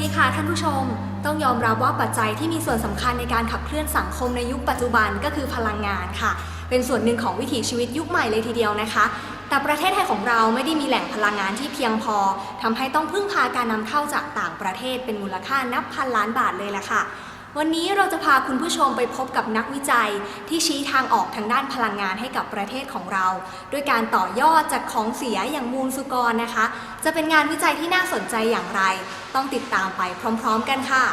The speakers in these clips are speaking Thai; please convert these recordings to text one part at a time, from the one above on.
ดีค่ะท่านผู้ชม ต้องยอมรับว่าปัจจัยที่มีส่วนสำคัญในการขับเคลื่อนสังคมในยุคปัจจุบันก็คือพลังงานค่ะ เป็นส่วนหนึ่งของวิถีชีวิตยุคใหม่เลยทีเดียวนะคะ แต่ประเทศไทยของเราไม่ได้มีแหล่งพลังงานที่เพียงพอทำให้ต้องพึ่งพาการนำเข้าจากต่างประเทศเป็นมูลค่านับพันล้านบาทเลยล่ะค่ะ วันนี้เราจะพาคุณผู้ชมไปพบกับนักวิจัย ที่ชี้ทางออกทางด้านพลังงานให้กับประเทศของเรา ด้วยการต่อยอดจากของเสียอย่างมูลสุกรนะคะ จะเป็นงานวิจัยที่น่าสนใจอย่างไร ต้องติดตามไปพร้อมๆกันค่ะ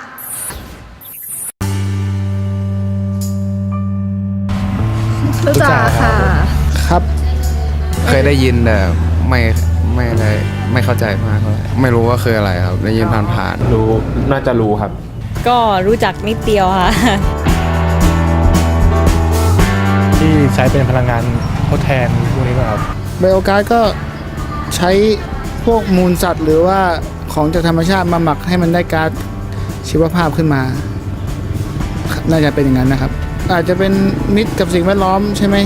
รู้จักค่ะ ครับ เคยได้ยินแต่ไม่ไม่ได้ไม่เข้าใจมากเท่าไหร่ไม่รู้ว่าคืออะไรครับ ได้ยินผ่านผ่านรู้ น่าจะรู้ครับ ก็รู้จักนิดเดียวค่ะ ที่ใช้เป็นพลังงานทดแทนพวกนี้ป่ะครับไบโอก๊าซก็ใช้พวกมูลสัตว์ หรือว่าของจากธรรมชาติมาหมักให้มันได้ก๊าซชีวภาพขึ้นมา น่าจะเป็นอย่างนั้นนะครับ อาจจะเป็นมิตรกับสิ่งแวดล้อมใช่ไหม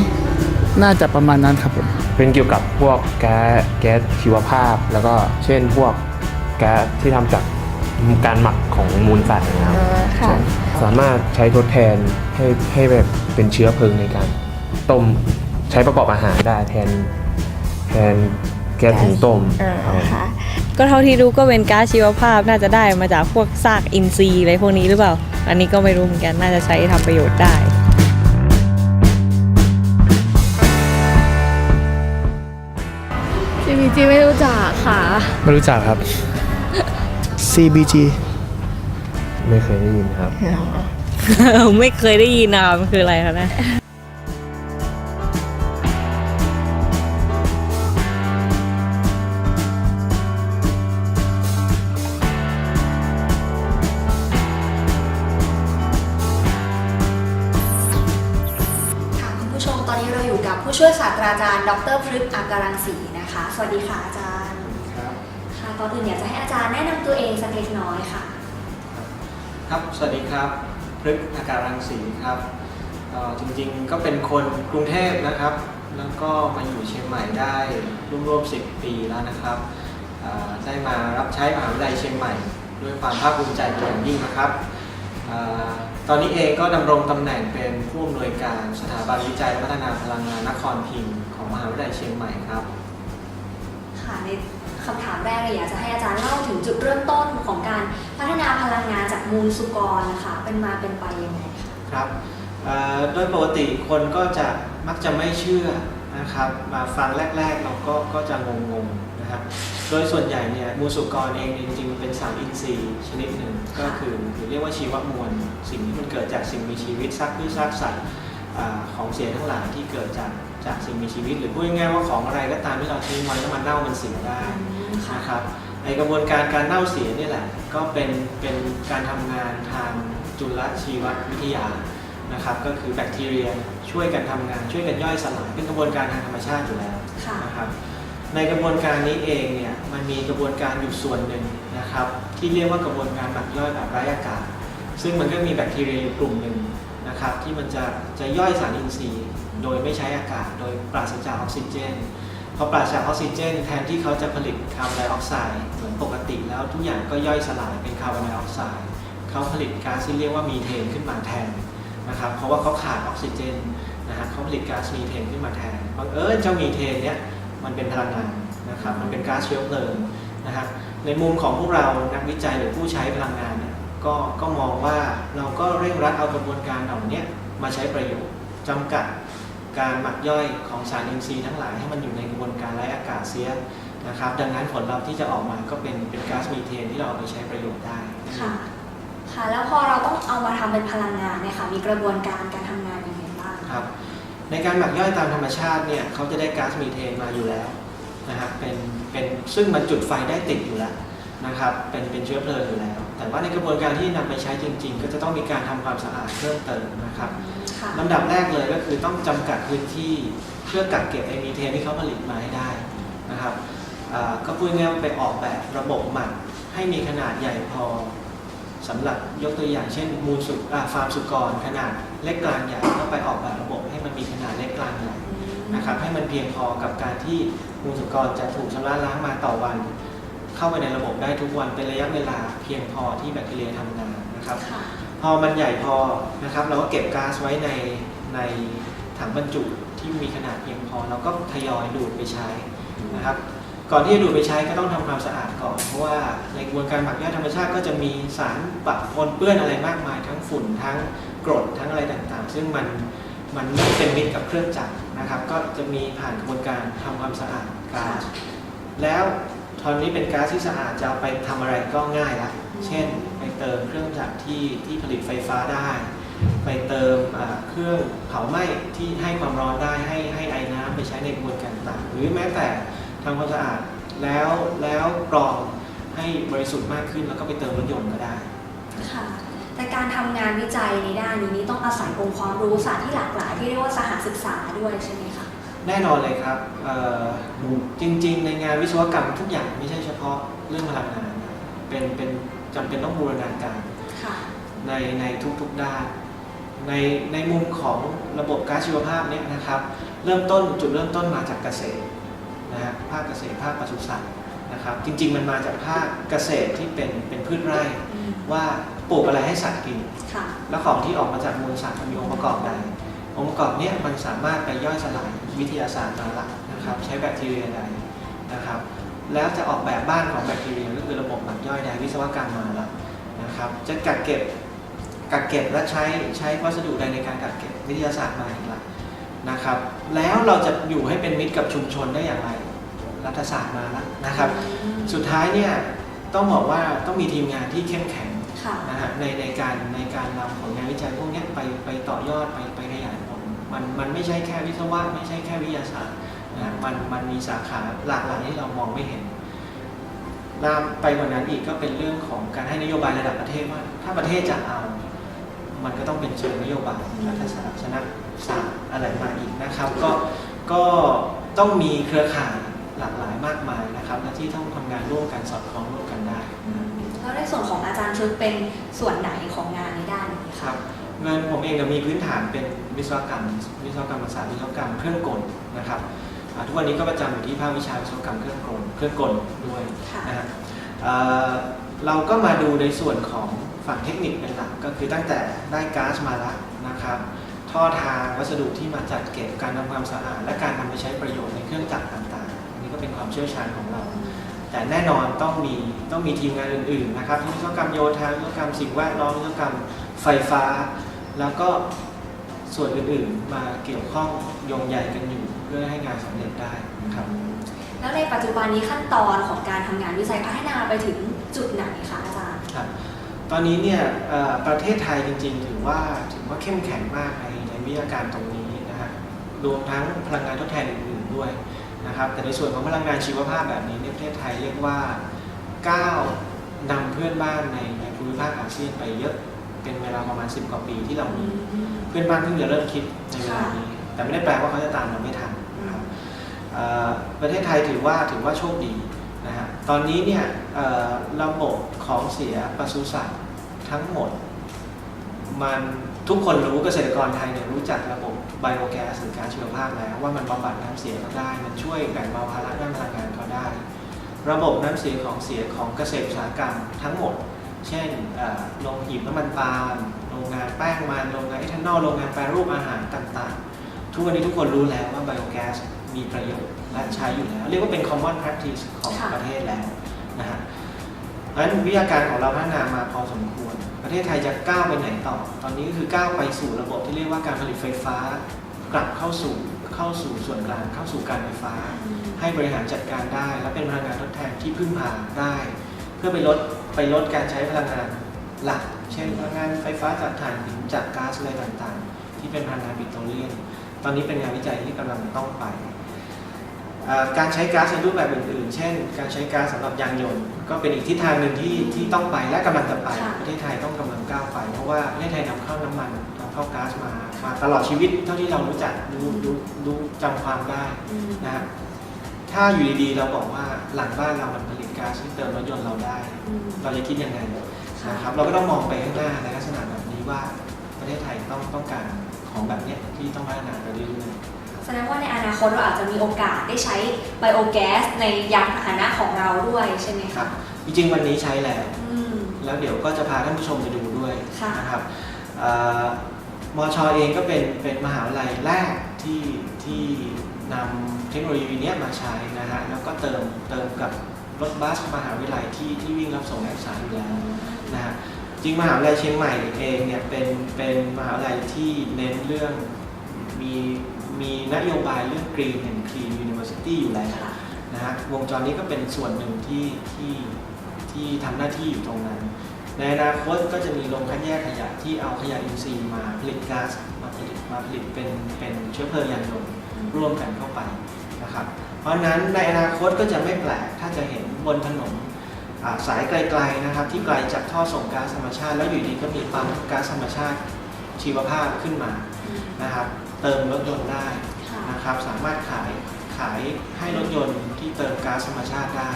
น่าจะประมาณนั้นครับผมเป็นเกี่ยวกับพวกแก๊สแก๊สชีวภาพ แล้วก็เช่นพวกแก๊สที่ทำจาก การหมักของมูลสัตว์นะครับใช่สามารถใช้ทดแทนให้ให้แบบเป็นเชื้อเพลิงในการต้มใช้ประกอบอาหารได้แทนแทนแก๊สหุงต้มครับก็เท่าที่รู้ก็เป็นก๊าซชีวภาพน่าจะได้มาจากพวกซากอินทรีย์อะไรพวกนี้หรือเปล่า อันนี้ก็ไม่รู้เหมือนกันน่าจะใช้ทำประโยชน์ได้ CBG ไม่รู้จักค่ะ ไม่รู้จักครับ CBG ไม่เคยได้ยินครับ ไม่เคยได้ยินอะมันคืออะไรคะเนะ ค่ะคุณผู้ชมตอนนี้เราอยู่กับผู้ช่วยศาสตราจารย์ ดรพฤกษ์อาการังสีนะคะ สวัสดีค่ะอาจารย์ครับค่ะ ก่อนอื่นอยากจะให้อาจารย์แนะนำตัวเองสักเล็กน้อยค่ะ ครับ สวัสดีครับพฤกษ์อาการรังสีครับเอ่อจริงๆก็เป็นคนกรุงเทพนะครับ แล้วก็มาอยู่เชียงใหม่ได้ร่วมๆ10 ปีแล้วนะครับเอ่อได้มารับใช้มหาวิทยาลัยเชียงใหม่ ด้วยความภาคภูมิใจเป็นอย่างยิ่งนะครับเออตอนนี้เองก็ดำรงตำแหน่งเป็นผู้อำนวยการสถาบันวิจัยและพัฒนาพลังงานนครพิงค์ของมหาวิทยาลัยเชียงใหม่ครับ ค่ะในคำถามแรกเลยอยากจะให้อาจารย์เล่าถึงจุดเริ่มต้นของการพัฒนาพลังงานจากมูลสุกรนะคะเป็นมาเป็นไปยังไงคะครับโดยปกติคนก็จะมักจะไม่เชื่อนะครับมาฟังแรกๆเราก็ก็จะงงๆนะครับโดยส่วนใหญ่เนี่ยมูลสุกรเองจริงๆมันเป็นสารอินทรีย์ชนิดหนึ่งก็คือคือเรียกว่าชีวมวลสิ่งที่มันเกิดจากสิ่งมีชีวิตซากพืชซากสัตว์ อ่าของเสียทั้งหลายที่เกิดจากจากสิ่งมีชีวิต หรือพูดง่ายๆว่าของอะไรก็ตามที่เราทิ้งไว้แล้วมันเน่ามันเสียได้นะครับในกระบวนการการเน่าเสียนี่แหละ ก็เป็นเป็นการทำงานทางจุลชีววิทยานะครับก็คือแบคทีเรียช่วยกันทำงาน ช่วยกันย่อยสลายเป็นกระบวนการทางธรรมชาติอยู่แล้วค่ะนะครับในกระบวนการนี้เองเนี่ยมันมีกระบวนการอยู่ส่วนหนึ่งนะครับที่เรียกว่ากระบวนการหมักย่อยแบบไร้อากาศ ซึ่งมันก็มีแบคทีเรียอยู่กลุ่มหนึ่ง นะครับที่มันจะจะย่อยสารอินทรีย์ โดยไม่ใช้อากาศ โดยปราศจากออกซิเจนพอปราศจากออกซิเจน แทนที่เขาจะผลิตคาร์บอนไดออกไซด์เหมือนปกติแล้วทุกอย่างก็ย่อยสลายเป็นคาร์บอนไดออกไซด์เขาผลิตก๊าซที่เรียกว่ามีเทนขึ้นมาแทนนะครับเพราะว่าเขาขาดออกซิเจนนะฮะเขาผลิตก๊าซมีเทนขึ้นมาแทนบังเอิญเจ้ามีเทนเนี้ยมันเป็นพลังงานนะครับมันเป็นก๊าซเชื้อเพลิงนะฮะในมุมของพวกเรานักวิจัยหรือผู้ใช้พลังงานเนี่ย ก็ก็มองว่าเราก็เร่งรัดเอากระบวนการเหล่านี้มาใช้ประโยชน์จำกัดการหมักย่อยของสารอินทรีย์ทั้งหลายให้มันอยู่ในกระบวนการไร้อากาศเสียนะครับ ดังนั้นผลลัพธ์ที่จะออกมาก็เป็นเป็นก๊าซมีเทนที่เราเอาไปใช้ประโยชน์ได้ค่ะค่ะ แล้วพอเราต้องเอามาทำเป็นพลังงานเนี่ยค่ะมีกระบวนการการทำงานยังไงบ้างครับ ในการหมักย่อยตามธรรมชาติเนี่ยเขาจะได้ก๊าซมีเทนมาอยู่แล้วนะครับเป็นเป็นซึ่งมันจุดไฟได้ติดอยู่แล้วนะครับเป็นเป็นเชื้อเพลิงอยู่แล้ว แต่ว่าในกระบวนการที่นำไปใช้จริง ๆ ก็จะต้องมีการทำความสะอาดเพิ่มเติมนะครับค่ะลำดับแรกเลยก็คือต้องจำกัดพื้นที่เพื่อกักเก็บไอมีเทนที่เขาผลิตมาให้ได้นะครับอ่าก็พูดง่ายๆว่าไปออกแบบระบบหมักให้มีขนาดใหญ่พอสำหรับยกตัวอย่างเช่นมูลสุกอ่าฟาร์มสุกรขนาดเล็กกลางใหญ่ก็ไปออกแบบระบบให้มันมีขนาดเล็กกลางใหญ่นะครับให้มันเพียงพอกับการที่มูลสุกรจะถูกชำระล้างมาต่อวัน เข้าไปในระบบได้ทุกวันเป็นระยะเวลาเพียงพอที่แบคทีเรียทำงานนะครับค่ะพอมันใหญ่พอนะครับ เราก็เก็บก๊าซไว้ในในถังบรรจุที่มีขนาดเพียงพอเราก็ทยอยดูดไปใช้นะครับ ก่อนที่จะดูดไปใช้ก็ต้องทำความสะอาดก่อน เพราะว่าในกระบวนการหมักย่อยธรรมชาติก็จะมีสารปะปนเปื้อนอะไรมากมาย ทั้งฝุ่นทั้งกรดทั้งอะไรต่างๆ ซึ่งมันมันไม่เป็นมิตรกับเครื่องจักรนะครับ ก็จะมีผ่านกระบวนการทำความสะอาดก๊าซแล้ว ตอนนี้เป็นก๊าซที่สะอาดจะเอาไปทำอะไรก็ง่ายละเช่น ไปเติมเครื่องจักรที่ที่ผลิตไฟฟ้าได้ ไปเติมอ่าเครื่องเผาไหม้ที่ให้ความร้อนได้ให้ให้ไอ้น้ำไปใช้ในกระบวนการต่างๆหรือแม้แต่ทำความสะอาดแล้วแล้วกรองให้บริสุทธิ์มากขึ้นแล้วก็ไปเติมรถยนต์ก็ได้ค่ะแต่การทำงานวิจัยในด้านนี้นี่ต้องอาศัยองค์ความรู้ศาสตร์ที่หลากหลายที่เรียกว่าสหศึกษาด้วยใช่ไหมคะ แน่นอนเลยครับเอ่อจริง ๆ ในงานวิศวกรรมทุกอย่างไม่ใช่เฉพาะเรื่องพลังงานนะเป็นเป็นจำเป็นต้องบูรณาการค่ะในในทุกๆด้าน ในในมุมของระบบก๊าซชีวภาพเนี่ยนะครับ เริ่มต้นจุดเริ่มต้นมาจากเกษตรนะฮะภาคเกษตรภาคปศุสัตว์นะครับ จริง ๆ มันมาจากภาคเกษตรที่เป็นเป็นพืชไร่ ว่าปลูกอะไรให้สัตว์กินค่ะแล้วของที่ออกมาจากมูลสัตว์มันมีองค์ประกอบใด องค์ประกอบเนี้ยมันสามารถไปย่อยสลายวิทยาศาสตร์มาละนะครับใช้แบคทีเรียใดนะครับแล้วจะออกแบบบ้านของแบคทีเรียก็คือระบบหมักย่อยใดวิศวกรรมมาละนะครับจะกักเก็บกักเก็บและใช้ใช้วัสดุใดในการกักเก็บวิทยาศาสตร์มาอีกละนะครับ แล้วเราจะอยู่ให้เป็นมิตรกับชุมชนได้อย่างไรรัฐศาสตร์มาละนะครับ สุดท้ายเนี่ยต้องบอกว่าต้องมีทีมงานที่เข้มแข็งค่ะนะฮะในในการในการนำผลงานวิจัยพวกเนี้ยไปไปต่อยอดไปไปขยายผล มันมันไม่ใช่แค่วิศวะไม่ใช่แค่วิทยาศาสตร์นะฮะมันมันมีสาขาหลากหลายที่เรามองไม่เห็นลามไปกว่านั้นอีกก็เป็นเรื่องของการให้นโยบายระดับประเทศว่า ถ้าประเทศจะเอา มันก็ต้องเป็นเชิงนโยบายรัฐศาสตร์ชนะศาสตร์อะไรมาอีกนะครับ ก็ก็ต้องมีเครือข่ายหลากหลายมากมายนะครับและที่ต้องทำงานร่วมกันสอดคล้องร่วมกันได้นะครับแล้วในส่วนของอาจารย์ชุดเป็นส่วนไหนของงานในด้านนี้คคะรับ เงินผมเองก็มีพื้นฐานเป็นวิศวกรรม วิศวกรรมศาสตร์วิศวกรรมเครื่องกลนะครับอ่าทุกวันนี้ก็ประจำอยู่ที่ภาควิชาวิศวกรรมเครื่องกลเครื่องกลด้วยค่ะนะฮะเอ่อเราก็มาดูในส่วนของฝั่งเทคนิคเป็นหลักก็คือตั้งแต่ได้ก๊าซมาแล้วนะครับท่อทางวัสดุที่มาจัดเก็บการทำความสะอาดและการนำไปใช้ประโยชน์ในเครื่องจักรต่างๆอันนี้ก็เป็นความเชี่ยวชาญของเรา แต่แน่นอนต้องมีต้องมีทีมงานอื่นๆนะครับทั้งวิศวกรรมโยธาวิศวกรรมสิ่งแวดล้อมวิศวกรรมไฟฟ้า แล้วก็ส่วนอื่นๆมาเกี่ยวข้องโยงใยกันอยู่เพื่อให้งานสำเร็จได้นะครับ แล้วในปัจจุบันนี้ขั้นตอนของการทำงานวิจัยพัฒนาไปถึงจุดไหนคะอาจารย์ ครับ ตอนนี้เนี่ยเอ่อประเทศไทยจริงๆ ถือว่าถือว่าเข้มแข็งมากในในวิทยาการตรงนี้นะฮะรวมทั้งพลังงานทดแทนอื่นๆด้วยนะครับ แต่ในส่วนของพลังงานชีวภาพแบบนี้ในประเทศไทยเรียกว่าก้าวนำเพื่อนบ้านในในภูมิภาคอาเซียนไปเยอะ เป็นเวลาประมาณ 10 กว่าปีที่เรามีเพื่อนบ้านเพิ่งจะเริ่มคิดในเวลานี้ แต่ไม่ได้แปลว่าเขาจะตามเราไม่ทันนะครับเอ่อประเทศไทยถือว่าถือว่าโชคดีนะฮะตอนนี้เนี่ยเอ่อระบบของเสียปศุสัตว์ทั้งหมด มันทุกคนรู้เกษตรกรไทยเนี่ยรู้จักระบบไบโอแก๊สหรือก๊าซชีวภาพแล้วว่ามันบำบัดน้ำเสียเขาได้ มันช่วยแบ่งเบาภาระด้านพลังงานเขาได้ ระบบน้ำเสียของเสียของเกษตรอุตสาหกรรมทั้งหมด เช่นเอ่อโรงหีบน้ำมันปาล์มโรงงานแป้งมันโรงงานเอทานอลโรงงานแปรรูปอาหารต่างๆ ทุกวันนี้ทุกคนรู้แล้วว่าไบโอแก๊สมีประโยชน์และใช้อยู่แล้ว เรียกว่าเป็น common practice ของค่ะประเทศแล้วนะฮะเพราะฉะนั้นวิทยาการของเราพัฒนามาพอสมควร ประเทศไทยจะก้าวไปไหนต่อ ตอนนี้ก็คือก้าวไปสู่ระบบที่เรียกว่าการผลิตไฟฟ้ากลับเข้าสู่เข้าสู่ส่วนกลางเข้าสู่การไฟฟ้า ให้บริหารจัดการได้ และเป็นพลังงานทดแทนที่พึ่งพาได้ เพื่อไปลดไปลดการใช้พลังงานหลัก เช่นพลังงานไฟฟ้าจากถ่านหินจากก๊าซอะไรต่างๆ ที่เป็นพลังงานปิโตรเลียมตอนนี้เป็นงานวิจัยที่กำลังต้องไปเอ่อการใช้ก๊าซในรูปแบบอื่นๆ เช่น การใช้ก๊าซสำหรับยานยนต์ ก็เป็นอีกทิศทางหนึ่งที่ที่ต้องไปและกำลังจะไปค่ะประเทศไทยต้องกำลังก้าวไป เพราะว่าประเทศไทยนำเข้าน้ำมันนำเข้าก๊าซมามาตลอดชีวิตเท่าที่เรารู้จักรู้รู้รู้จำความได้นะฮะ ถ้าอยู่ดีๆ เราบอกว่าหลังบ้านเรามันผลิตก๊าซที่เติมรถยนต์เราได้เราจะคิดยังไงนะครับ เราก็ต้องมองไปข้างหน้าในลักษณะแบบนี้ว่าประเทศไทยต้องต้องการของแบบเนี้ยที่ต้องพัฒนาไปเรื่อยๆแสดงว่าในอนาคตเราอาจจะมีโอกาสได้ใช้ไบโอแก๊สในยานพาหนะของเราด้วยใช่ไหมครัคะบจริงๆวันนี้ใช้แล้ว อืม แล้วเดี๋ยวก็จะพาท่านผู้ชมไปดูด้วยค่ะ นะครับเอ่อมชเองก็เป็นเป็นมหาวิทยาลัยแรกที่ที่ นำเทคโนโลยีเนี้ยมาใช้นะฮะแล้วก็เติมเติมกับรถบัสมหาวิทยาลัยที่ที่วิ่งรับส่งนักศึกษาอยู่แล้วนะฮะจริงมหาวิทยาลัยเชียงใหม่เองเนี่ยเป็นเป็นมหาวิทยาลัยที่เน้นเรื่องมีมีนโยบายเรื่อง Green and Clean University อยู่แล้วค่ะนะฮะวงจรนี้ก็เป็นส่วนหนึ่งที่ที่ที่ทำหน้าที่อยู่ตรงนั้น ในอนาคตก็จะมีโรงคัดแยกขยะที่เอาขยะอินทรีย์มาผลิตก๊าซมาผลิตมาผลิตเป็นเป็นเชื้อเพลิงยานยนต์ ร่วมกันเข้าไปนะครับ เพราะฉะนั้นในอนาคตก็จะไม่แปลกถ้าจะเห็นบนถนนอ่าสายไกลๆนะครับ ที่ไกลจากท่อส่งก๊าซธรรมชาติ แล้วอยู่ดีก็มีปั๊มก๊าซธรรมชาติชีวภาพขึ้นมานะครับ เติมรถยนต์ได้ค่ะนะครับ สามารถขายขายให้รถยนต์ที่เติมก๊าซธรรมชาติได้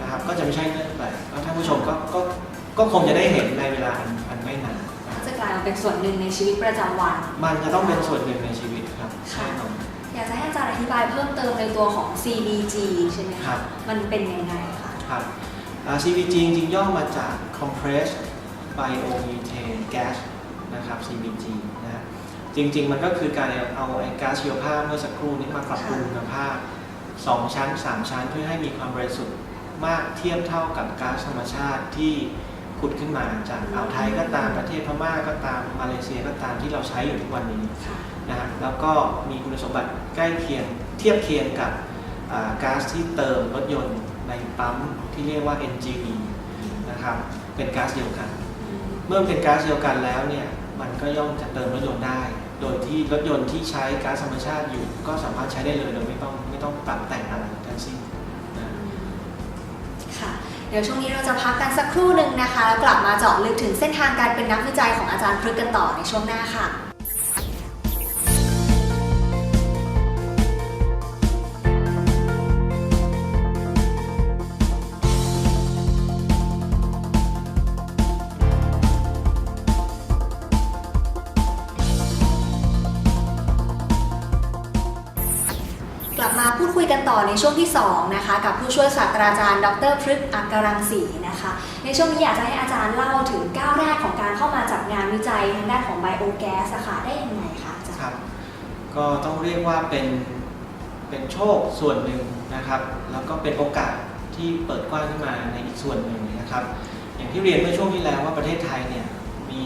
นะครับ ก็จะไม่ใช่เรื่องแปลกแล้วท่านผู้ชมก็ก็ก็คงจะได้เห็นในเวลาอันอันไม่นานนะครับจะกลายมาเป็นส่วนหนึ่งในชีวิตประจำวัน มันจะต้องเป็นส่วนหนึ่งในชีวิต ธิบายเพิ่มเติมในตัวของ CBG ใช่ไหมครัคะบ มันเป็นยังไงคะครับอ่า CBG จริงๆย่อมาจาก compressed biomethane gas นะครับ CBG นะฮะจริงๆ มันก็คือการเอาไอ้ก๊าซชีวภาพเมื่อสักครู่นี้มาปรับปรุงคุณภาพ 2 ชั้น 3 ชั้นเพื่อให้มีความบริสุทธิ์มากเทียบเท่ากับก๊าซธรรมชาติที่ ขุดขึ้นมาจากอ่าวไทยก็ตามประเทศพม่าก็ตามมาเลเซียก็ตามที่เราใช้อยู่ทุกวันนี้ค่ะนะฮะแล้วก็มีคุณสมบัติใกล้เคียงเทียบเคียงกับอ่าก๊าซที่เติมรถยนต์ในปั๊มที่เรียกว่า NGV นะครับเป็นก๊าซเดียวกัน เมื่อเป็นก๊าซเดียวกันแล้วเนี่ยมันก็ย่อมจะเติมรถยนต์ได้ โดยที่รถยนต์ที่ใช้ก๊าซธรรมชาติอยู่ ก็สามารถใช้ได้เลยโดยไม่ต้องไม่ต้องปรับแต่งอะไร ดี๋ยวช่วงนี้เราจะพักกันสักครู่หนึ่งนะคะ แล้วกลับมาเจาะลึกถึงเส้นทางการเป็นนักวิจัยของอาจารย์พฤกษ์กันต่อในช่วงหน้าค่ะ อในช่วงที่2นะคะกับผู้ช่วยศาสตราจารย์ ดรพฤกษ์อักการังสีนะคะ ในช่วงนี้อยากจะให้อาจารย์เล่าถึงก้าวแรกของการเข้ามาจัดงานวิจัยทางด้านของไบโอแก๊สค่ะได้ยังไงคะอาจารย์ครับก็ต้องเรียกว่าเป็นเป็นโชคส่วนหนึ่งนะครับ แล้วก็เป็นโอกาสที่เปิดกว้างขึ้นมาในอีกส่วนหนึ่งนะครับ อย่างที่เรียนเมื่อช่วงที่แล้วว่าประเทศไทยเนี่ยมี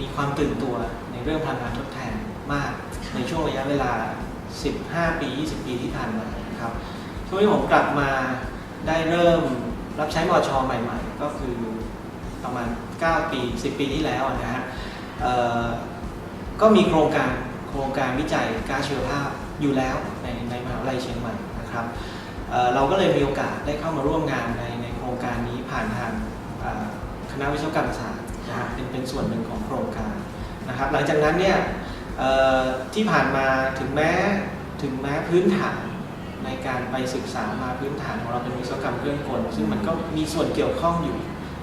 มีความตื่นตัวในเรื่องพลังงานทดแทนมากในช่วงระยะเวลา 15 ปี 20 ปีที่ผ่านมานะครับ ช่วงที่ผมกลับมาได้เริ่มรับใช้มอชอใหม่ๆ ก็คือประมาณ 9 ปี 10 ปีที่แล้วนะฮะก็มีโครงการโครงการวิจัยก๊าซชีวภาพอยู่แล้วในในมหาวิทยาลัยเชียงใหม่นะครับเเราก็เลยมีโอกาสได้เข้ามาร่วมงานในในโครงการนี้ผ่านทางคณะวิศวกรรมศาสตร์นะครับเป็นเป็นส่วนหนึ่งของโครงการนะครับ หลังจากนั้นเนี่ยที่ผ่านมาถึงแม้ถึงแม้พื้นฐาน ในการไปศึกษามาพื้นฐานของเราเป็นวิศวกรรมเครื่องกล ซึ่งมันก็มีส่วนเกี่ยวข้องอยู่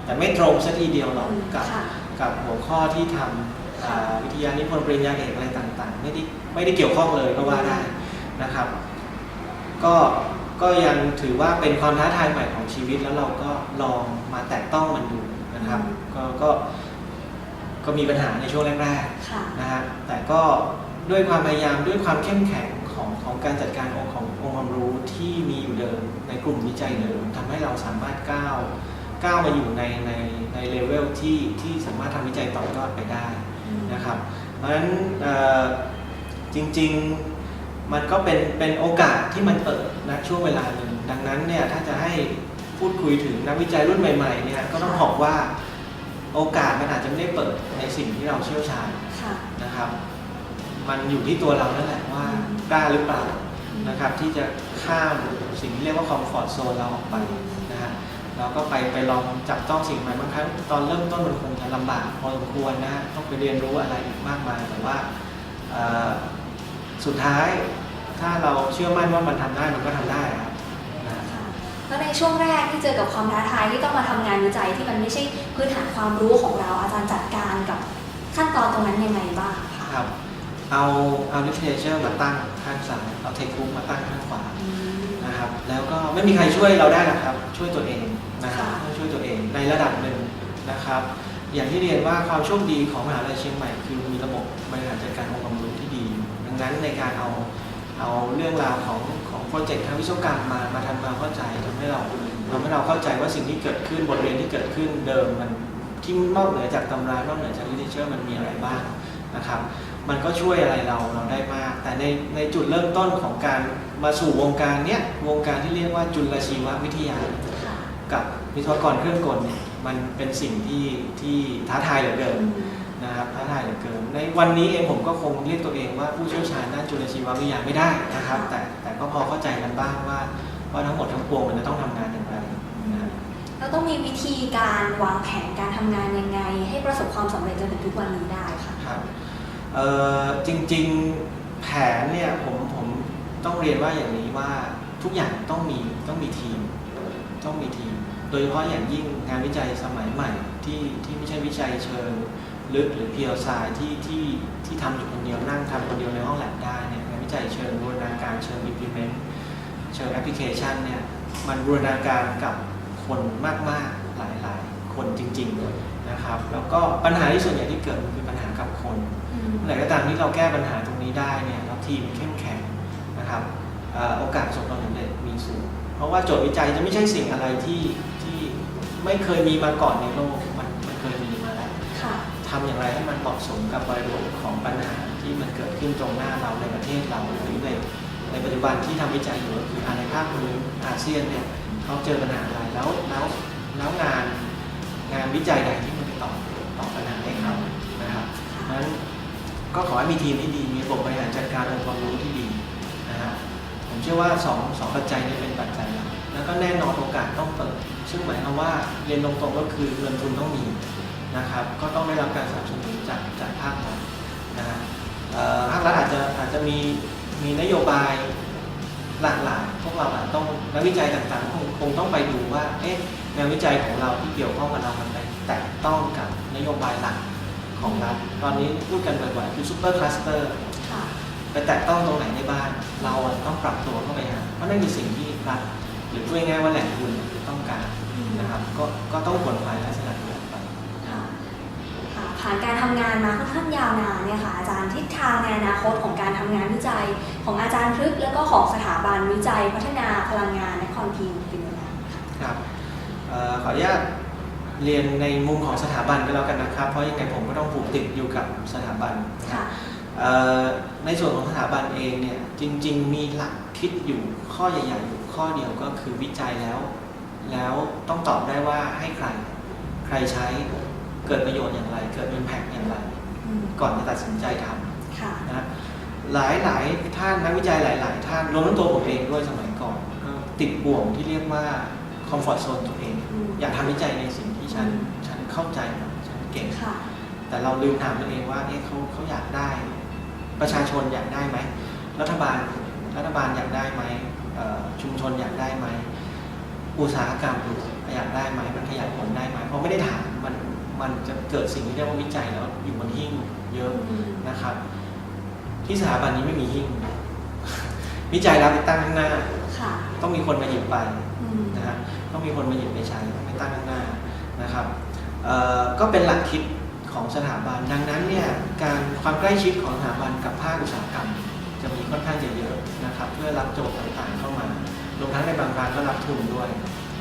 แต่ไม่ตรงสัทีเดียวหรอกกับค่ะกับหัวข้อที่ทำอ่าวิทยานิพนธ์ปริญญาเอกอะไรต่างๆ ไม่ได้ไม่ได้เกี่ยวข้องเลยก็ว่าได้นะครับ ก็ก็ยังถือว่าเป็นความท้าทายใหม่ของชีวิตแล้วเราก็ลองมาแตะต้องมันดูนะครับ ก็ก็ก็มีปัญหาในช่วงแรกๆค่ะนะฮะแต่ก็ด้วยความพยายามด้วยความเข้มแข็ง ของของการจัดการองค์ขององค์ความรู้ที่มีอยู่เดิมในกลุ่มวิจัยเดิมทำให้เราสามารถก้าวก้าวมาอยู่ในในในเลเวลที่ที่สามารถทำวิจัยต่อยอดไปได้นะครับ เพราะฉะนั้นเอ่อจริง ๆ มันก็เป็นเป็นโอกาสที่มันเปิดนะช่วงเวลาหนึ่งดังนั้นเนี่ยถ้าจะให้พูดคุยถึงนักวิจัยรุ่นใหม่ๆเนี่ยก็ต้องบอกว่าโอกาสมันอาจจะไม่ได้เปิดในสิ่งที่เราเชี่ยวชาญค่ะนะครับ มันอยู่ที่ตัวเรานั่นแหละว่ากล้าหรือเปล่านะครับที่จะข้ามสิ่งที่เรียกว่าคอมฟอร์ z โซนเราออกไปนะฮะเราก็ไปไปลองจับต้องสิ่งใหม่บางครั้งตอนเริ่มต้นมันคงจะลำบากพอสมควรนะฮะต้องไปเรียนรู้อะไรอีกมากมายแต่ว่าสุดท้ายถ้าเราเชื่อมั่นว่ามันทำได้มันก็ทำได้ครับแล้วในช่วงแรกที่เจอกับความท้าทายที่ต้องมาทำงานวิจัยที่มันไม่ใช่พื้นฐานความรู้ของเราอาจารย์จัดการกับขั้นตอนตรงนั้นยังไงบ้างครับ เอาเอา literature มาตั้งข้างซ้ายเอา textbook มาตั้งข้างขวานะครับแล้วก็ไม่มีใครช่วยเราได้หรอกครับ ช่วยตัวเองนะครับค่ะต้องช่วยตัวเองในระดับหนึ่งนะครับ อย่างที่เรียนว่าความโชคดีของมหาวิทยาลัยเชียงใหม่คือมีระบบบริหารจัดการองค์ความรู้ที่ดี ดังนั้นในการเอาเอาเรื่องราวของของโปรเจกต์ทางวิศวกรรมมามาทำความเข้าใจทำให้เราทำให้เราเข้าใจว่าสิ่งที่เกิดขึ้นบทเรียนที่เกิดขึ้นเดิมมันที่นอกเหนือจากตำรานอกเหนือจาก literature มันมีอะไรบ้างนะครับ มันก็ช่วยอะไรเราเราได้มาก แต่ในในจุดเริ่มต้นของการมาสู่วงการเนี้ยวงการที่เรียกว่าจุลชีววิทยาค่ะกับวิศวกรเครื่องกลเนี่ยมันเป็นสิ่งที่ที่ท้าทายเหลือเกินนะครับท้าทายเหลือเกิน ในวันนี้เองผมก็คงเรียกตัวเองว่าผู้เชี่ยวชาญด้านจุลชีววิทยาไม่ได้นะครับ แต่แต่ก็พอเข้าใจกันบ้างว่าว่าทั้งหมดทั้งปวงมันจะต้องทำงานอย่างไรนะครับเราต้องมีวิธีการวางแผนการทำงานยังไง ให้ประสบความสำเร็จจนถึงทุกวันนี้ได้ค่ะครับ เออจริงๆแผนเนี่ยผมผมต้องเรียนว่าอย่างนี้ว่าทุกอย่างต้องมีต้องมีทีม ต้องมีทีม โดยเฉพาะอย่างยิ่งงานวิจัยสมัยใหม่ที่ที่ไม่ใช่วิจัยเชิงลึกหรือเพียวไซที่ที่ที่ทำอยู่คนเดียวนั่งทำคนเดียวในห้องแลบได้เนี่ยงานวิจัยเชิงบูรณาการเชิง implement เชิงแอปพลิเคชันเนี่ยมันบูรณาการกับคนมากๆหลายๆ คนจริงๆนะครับ แล้วก็ปัญหาที่ส่วนใหญ่ที่เกิดคื ไหร่ก็ตามที่เราแก้ปัญหาตรงนี้ได้เนี่ยแล้วทีมเข้มแข็งนะครับเอ่อโอกาสประสบความสำเร็จมีสูง เพราะว่าโจทย์วิจัยจะไม่ใช่สิ่งอะไรที่ที่ไม่เคยมีมาก่อนในโลกมันมันเคยมีมาแล้วค่ะทำอย่างไรให้มันเหมาะสมกับบริบทของปัญหาที่มันเกิดขึ้นตรงหน้าเราในประเทศเราหรือในในปัจจุบันที่ทำวิจัยอยู่ก็คืออ่าในภาคพื้นอาเซียนเนี่ยเขาเจอปัญหาอะไรแล้วแล้วแล้วงานงานวิจัยใดที่มันไปตอบตอบปัญหาให้เขานะครับเพราะฉะนั้น ก็ขอให้มีทีมที่ดี มีระบบบริหารจัดการองค์ความรู้ที่ดีนะฮะผมเชื่อว่าสองสองปัจจัยนี้เป็นปัจจัยหลักแล้วก็แน่นอนโอกาสต้องเปิด ซึ่งหมายความว่าเรียนตรงๆก็คือเงินทุนต้องมีนะครับ ก็ต้องได้รับการสนับสนุนจากจากภาครัฐนะฮะเอ่อภาครัฐอาจจะอาจจะมีมีนโยบายหลากหลายพวกเราอาจต้องนักวิจัยต่างๆคงคงต้องไปดูว่าเอ๊ะงานวิจัยของเราที่เกี่ยวข้องกับเรามันไปแตะต้องกับนโยบายหลัก ของรัฐตอนนี้พูดกันบ่อยๆคือซูเปอร์คลัสเตอร์ค่ะไปแตะต้องตรงไหนในบ้าน เราอะต้องปรับตัวเข้าไปหาเพราะนั่นคือสิ่งที่รัฐหรือพูดง่ายๆว่าแหล่งทุนต้องการนะครับก็ก็ต้องผลภายและสนับสนุนไปค่ะค่ะผ่านการทำงานมาค่อนข้างยาวนานเนี่ยค่ะอาจารย์ทิศทางในอนาคตของการทำงานวิจัยของอาจารย์พฤกษ์แล้วก็ของสถาบันวิจัย พัฒนาพลังงานนครพิงค์เป็นยังไงคะครับเอ่อขออนุญาต เรียนในมุมของสถาบันก็แล้วกันนะครับ เพราะยังไงผมก็ต้องผูกติดอยู่กับสถาบันนะครัค่ะบเอ่อในส่วนของสถาบันเองเนี่ยจริง ๆ มีหลักคิดอยู่ข้อใหญ่ๆอยู่ข้อเดียวก็คือวิจัยแล้ว แล้วต้องตอบได้ว่าให้ใคร ใครใช้เกิดประโยชน์อย่างไร เกิด impact อย่างไรอืมก่อนจะตัดสินใจทำค่ะนะครับหลายหลายท่านนักวิจัยหลาย ๆ ท่านรวมทั้งตัวผมเองด้วยสมัยก่อนก็ติดบ่วงที่เรียกว่า คอมฟอร์ z โซนตัวเองอืมอยากทำวิจัยในสิ่งที่ฉันอืมฉันเข้าใจฉันเก่ง ค่ะ แต่เราลืมถามตัวเองว่าเอ๊ะเขาเขาอยากได้ ประชาชนอยากได้ไหมรัฐบาลรัฐบาลอยากได้ไหมเอ่อชุมชนอยากได้ไหมอุตสาหกรรมอยากได้ไหมมันขยายผลได้ไหมเพราะไม่ได้ถามมันมันจะเกิดสิ่งที่เรียกว่าวิจัยแล้วอยู่บนหิ้งเยอะอืม นะครับ ที่สถาบันนี้ไม่มีหิ้ง วิจัยแล้วไปตั้งข้างหน้า ค่ะ ต้องมีคนมาหยิบไปอืม นะฮะต้องมีคนมาหยิบไปใช้ต้องไปตั้งข้างหน้านะครับเอ่อก็เป็นหลักคิดของสถาบัน ดังนั้นเนี่ยการความใกล้ชิดของสถาบันกับภาคอุตสาหกรรม จะมีค่อนข้างจะเยอะนะครับเพื่อรับโจทย์ต่างๆเข้ามารวมทั้งในบางครั้งก็รับทุนด้วย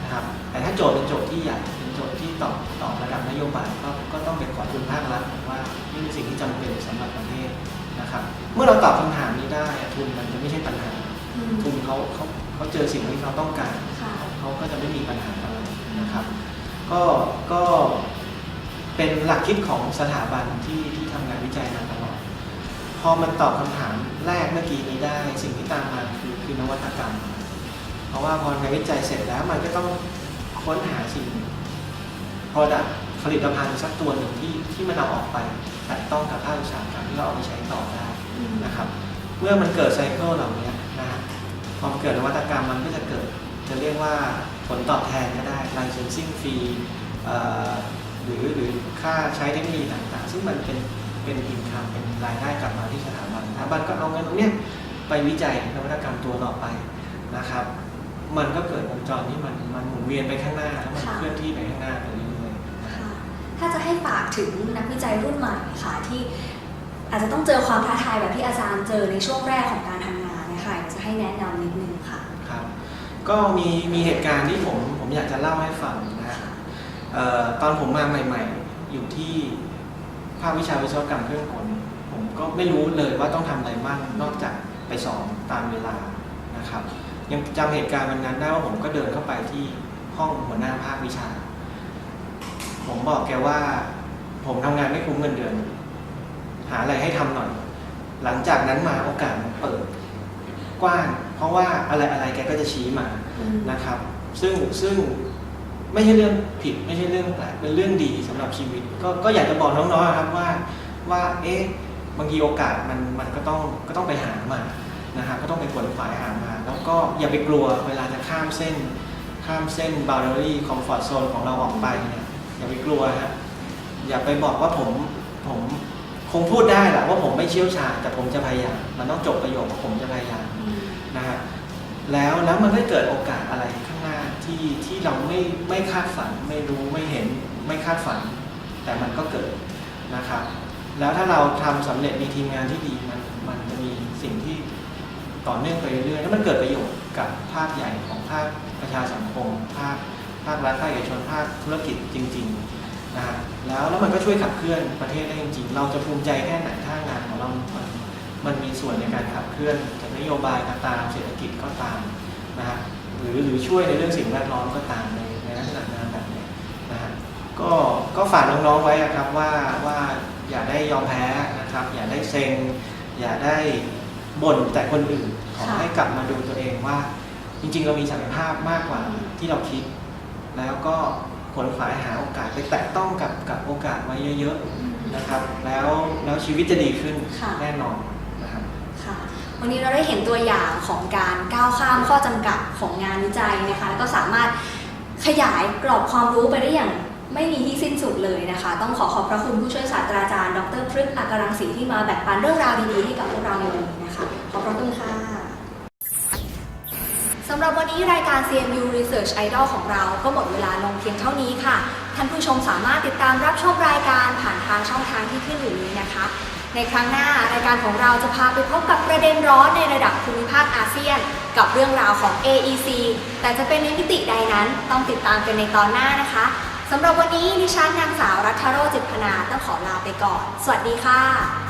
นะครับแต่ถ้าโจทย์เป็นโจทย์ที่ใหญ่เป็นโจทย์ที่ตอบตอบระดับนโยบายก็ก็ต้องเป็นขอทุนภาครัฐผมว่านี่เป็นสิ่งที่จำเป็นสำหรับประเทศนะครับเมื่อเราตอบคำถามนี้ได้ทุนมันจะไม่ใช่ปัญหาอืมทุนเขาเขาเขาเจอสิ่งที่เขาต้องการค่ะ เขาก็จะไม่มีปัญหาอะไรนะครับ ก็ก็เป็นหลักคิดของสถาบันที่ที่ทำงานวิจัยมาตลอด พอมันตอบคำถามแรกเมื่อกี้นี้ได้สิ่งที่ตามมาคือคือนวัตกรรม เพราะว่าพองานวิจัยเสร็จแล้วมันก็ต้องค้นหาสิ่ง product ผลิตภัณฑ์สักตัวหนึ่งที่ที่มันเอาออกไปแต่ต้องกับภาคอุตสาหกรรมที่เราเอาไปใช้ต่อได้นะครับ เมื่อมันเกิดไซเคิลเหล่านี้นะฮะพอเกิดนวัตกรรมมันก็จะเกิด จะเรียกว่าผลตอบแทนก็ได้ licensing fee เอ่อหรือหรือค่าใช้เทคโนโลยีต่างๆ ซึ่งมันเป็นเป็นเป็นอินคัมเป็นรายได้กลับมาที่สถาบันสถาบันก็เอาเงินตรงเนี้ยไปวิจัยนวัตกรรมตัวต่อไปนะครับ มันก็เกิดวงจรที่มันมันหมุนเวียนไปข้างหน้าแล้วมันค่ะเคลื่อนที่ไปข้างหน้าไปเรื่อยๆนะครับค่ะถ้าจะให้ฝากถึงนักวิจัยรุ่นใหม่ค่ะที่อาจจะต้องเจอความท้าทายแบบที่อาจารย์เจอในช่วงแรกของการทำงานนะคะอยากจะให้แนะนำนิดนึงค่ะครับ ก็มีมีเหตุการณ์ที่ผมผมอยากจะเล่าให้ฟังนะออตอนผมมาใหม่ ๆ อยู่ที่ภาควิชาวิศวกรรมเครื่องกลผมก็ไม่รู้เลยว่าต้องทำอะไรบ้างนอกจากไปสอนตามเวลานะครับ ยังจำเหตุการณ์วันนั้นได้ว่าผมก็เดินเข้าไปที่ห้องหัวหน้าภาควิชา ผมบอกแกว่า ผมทำงานไม่คุ้มเงินเดือน หาอะไรให้ทำหน่อย หลังจากนั้นมาโอกาสมันเปิด กว้าง เพราะว่าอะไรอะไรแกก็จะชี้มานะครับ ซึ่งซึ่งไม่ใช่เรื่องผิดไม่ใช่เรื่องแปลกเป็นเรื่องดีสำหรับชีวิต ก็ก็อยากจะบอกน้องๆครับว่าว่าเอ๊ะบางทีโอกาสมันมันก็ต้องก็ต้องไปหามานะครับก็ต้องไปขวนขวายหามา แล้วก็อย่าไปกลัวเวลาจะข้ามเส้น ข้ามเส้น boundary comfort zone ของเราออกไปเนี่ยอย่าไปกลัวฮะอย่าไปบอกว่าผมผมคงพูดได้แหละว่าผมไม่เชี่ยวชาญแต่ผมจะพยายามมันต้องจบประโยคว่าผมจะพยายาม นะฮะแล้วแล้วมันก็เกิดโอกาสอะไรข้างหน้าที่ที่เราไม่ไม่คาดฝันไม่รู้ไม่เห็นไม่คาดฝัน แต่มันก็เกิดนะครับแล้วถ้าเราทำสำเร็จมีทีมงานที่ดีมันมันจะมีสิ่งที่ต่อเนื่องไปเรื่อยๆแล้วมันเกิดประโยชน์กับภาคใหญ่ของภาคประชาสังคม ภาคภาครัฐภาคเอกชนภาคธุรกิจจริงๆนะฮะแล้วแล้วมันก็ช่วยขับเคลื่อนประเทศได้จริงๆ เราจะภูมิใจแค่ไหนถ้างานของเรามัน มันมีส่วนในการขับเคลื่อนจากนโยบายก็ตามเศรษฐกิจก็ตามนะฮะหรือหรือช่วยในเรื่องสิ่งแวดล้อมก็ตามในในลักษณะงานแบบนี้นะฮะก็ก็ฝากน้องๆไว้อะครับว่าว่าอย่าได้ยอมแพ้นะครับ อย่าได้เซ็งอย่าได้บ่นแต่คนอื่นขอค่ะให้กลับมาดูตัวเองว่า จริงๆ เรามีศักยภาพมากกว่าที่เราคิด แล้วก็ขวนขวายหาโอกาสไปแตะต้องกับกับโอกาสไว้เยอะ ๆ นะครับ แล้วแล้วชีวิตจะดีขึ้นค่ะแน่นอนนะครับค่ะ วันนี้เราได้เห็นตัวอย่างของการก้าวข้ามข้อจำกัดของงานวิจัยนะคะแล้วก็สามารถขยายกรอบความรู้ไปได้อย่างไม่มีที่สิ้นสุดเลยนะคะ ต้องขอขอบพระคุณผู้ช่วยศาสตราจารย์ ดรพฤกษ์อักรังสีที่มาแบ่งปันเรื่องราวดีๆให้กับพวกเราในวันนี้นะคะ ขอบพระคุณค่ะสำหรับวันนี้รายการ CMU Research Idol ของเราก็หมดเวลาลงเพียงเท่านี้ค่ะ ท่านผู้ชมสามารถติดตามรับชมรายการผ่านทางช่องทางที่ขึ้นอยู่นี้นะคะ ในครั้งหน้ารายการของเราจะพาไปพบกับประเด็นร้อนในระดับภูมิภาคอาเซียน กับเรื่องราวของ AEC แต่จะเป็นในมิติใดนั้นต้องติดตามกันในตอนหน้านะคะสำหรับวันนี้ดิฉันนางสาวรัชโรจิตพนาต้องขอลาไปก่อน สวัสดีค่ะ